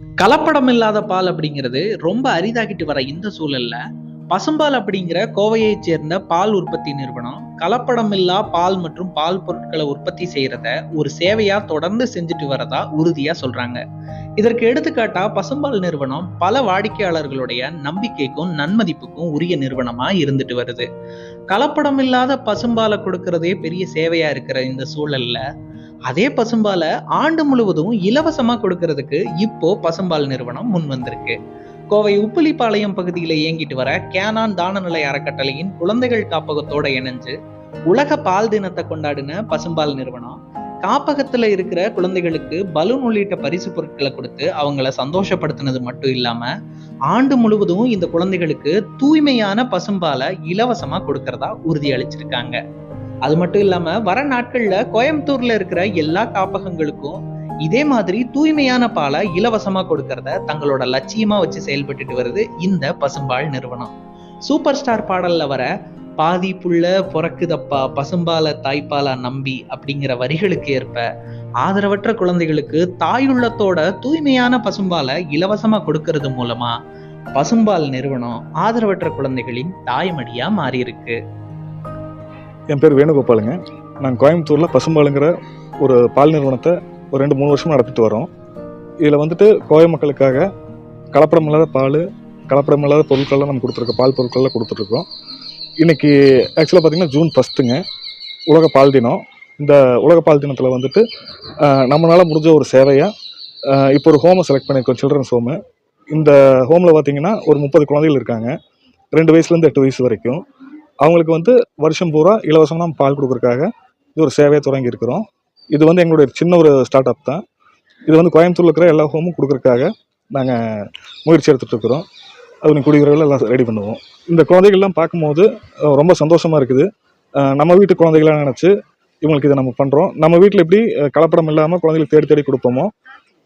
கலப்படம் இல்லாத பால் அப்படிங்கிறது ரொம்ப அரிதாகிட்டு வர இந்த சூழல்ல பசும்பால் அப்படிங்கிற கோவையைச் சேர்ந்த பால் உற்பத்தி நிறுவனம் கலப்படம் இல்லா பால் மற்றும் பால் பொருட்களை உற்பத்தி செய்யறத ஒரு சேவையா தொடர்ந்து செஞ்சுட்டு வரதா உறுதியா சொல்றாங்க. இதற்கு எடுத்துக்காட்டா பசும்பால் நிறுவனம் பல வாடிக்கையாளர்களுடைய நம்பிக்கைக்கும் நன்மதிப்புக்கும் உரிய நிறுவனமா இருந்துட்டு வருது. கலப்படம் இல்லாத பசும்பாலை கொடுக்கறதே பெரிய சேவையா இருக்கிற இந்த சூழல்ல அதே பசும்பாலை ஆண்டு முழுவதும் இலவசமாக கொடுக்கறதுக்கு இப்போ பசும்பால் நிறுவனம் முன் வந்திருக்கு. கோவை உப்புலிப்பாளையம் பகுதியில் இயங்கிட்டு வர கேனான் தானநிலை அறக்கட்டளையின் குழந்தைகள் காப்பகத்தோட இணைஞ்சு உலக பால் தினத்தை கொண்டாடின பசும்பால் நிறுவனம் காப்பகத்தில் இருக்கிற குழந்தைகளுக்கு பலூன் உள்ளிட்ட பரிசு பொருட்களை கொடுத்து அவங்கள சந்தோஷப்படுத்தினது மட்டும் இல்லாம ஆண்டு முழுவதும் இந்த குழந்தைகளுக்கு தூய்மையான பசும்பாலை இலவசமாக கொடுக்கறதா உறுதியளிச்சிருக்காங்க. அது மட்டும் இல்லாம வர நாட்கள்ல கோயம்புத்தூர்ல இருக்கிற எல்லா காப்பகங்களுக்கும் இதே மாதிரி தூய்மையான பாலை இலவசமா கொடுக்கறத தங்களோட லட்சியமா வச்சு செயல்பட்டுட்டு வருது இந்த பசும்பால் நிறுவனம். சூப்பர் ஸ்டார் பாடல்ல வர பாதி புள்ள பிறக்குதப்பா பசும்பால தாய்ப்பாலா நம்பி அப்படிங்கிற வரிகளுக்கு ஏற்ப ஆதரவற்ற குழந்தைகளுக்கு தாயுள்ளத்தோட தூய்மையான பசும்பாலை இலவசமா கொடுக்கறது மூலமா பசும்பால் நிறுவனம் ஆதரவற்ற குழந்தைகளின் தாய்மடியா மாறியிருக்கு. என் பேர் வேணுகோபாலுங்க. நான் கோயம்புத்தூரில் பசும்பாலுங்கிற ஒரு பால் நிறுவனத்தை ஒரு ரெண்டு மூணு வருஷமாக நடத்திட்டு வரோம். இதில் வந்துட்டு கோவை மக்களுக்காக கலப்படம் இல்லாத பால் கலப்படம் இல்லாத பொருட்கள்லாம் நம்ம கொடுத்துருக்கோம் பால் பொருட்கள்லாம் கொடுத்துட்ருக்கோம். இன்றைக்கி ஆக்சுவலாக பார்த்தீங்கன்னா ஜூன் ஃபஸ்ட்டுங்க உலக பால் தினம். இந்த உலக பால் தினத்தில் வந்துட்டு நம்மளால் முடிஞ்ச ஒரு சேவையாக இப்போ ஒரு ஹோமை செலக்ட் பண்ணியிருக்கோம் சில்ட்ரன்ஸ் ஹோமு இந்த ஹோமில் பார்த்தீங்கன்னா ஒரு முப்பது குழந்தைகள் இருக்காங்க. ரெண்டு வயசுலேருந்து எட்டு வயசு வரைக்கும். அவங்களுக்கு வந்து வருஷம் பூரா இலவசமாக பால் கொடுக்குறதுக்காக இது ஒரு சேவையை தொடங்கி இருக்கிறோம். இது வந்து எங்களுடைய சின்ன ஒரு ஸ்டார்ட் அப் தான். இது வந்து கோயம்புத்தூரில் இருக்கிற எல்லா ஹோமும் கொடுக்குறக்காக நாங்கள் முயற்சி எடுத்துட்டு இருக்கிறோம். அது குடிக்கிறவர்கள் எல்லாம் ரெடி பண்ணுவோம். இந்த குழந்தைகள்லாம் பார்க்கும்போது ரொம்ப சந்தோஷமாக இருக்குது. நம்ம வீட்டு குழந்தைகளாக நினச்சி இவங்களுக்கு இதை நம்ம பண்ணுறோம் நம்ம வீட்டில் எப்படி கலப்படம் இல்லாமல் குழந்தைகளுக்கு தேடி தேடி கொடுப்போமோ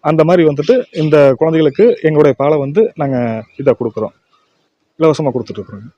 அந்த மாதிரி வந்துட்டு இந்த குழந்தைகளுக்கு எங்களுடைய பாலை வந்து நாங்கள் இதை கொடுக்குறோம். இலவசமாக கொடுத்துட்ருக்குறோங்க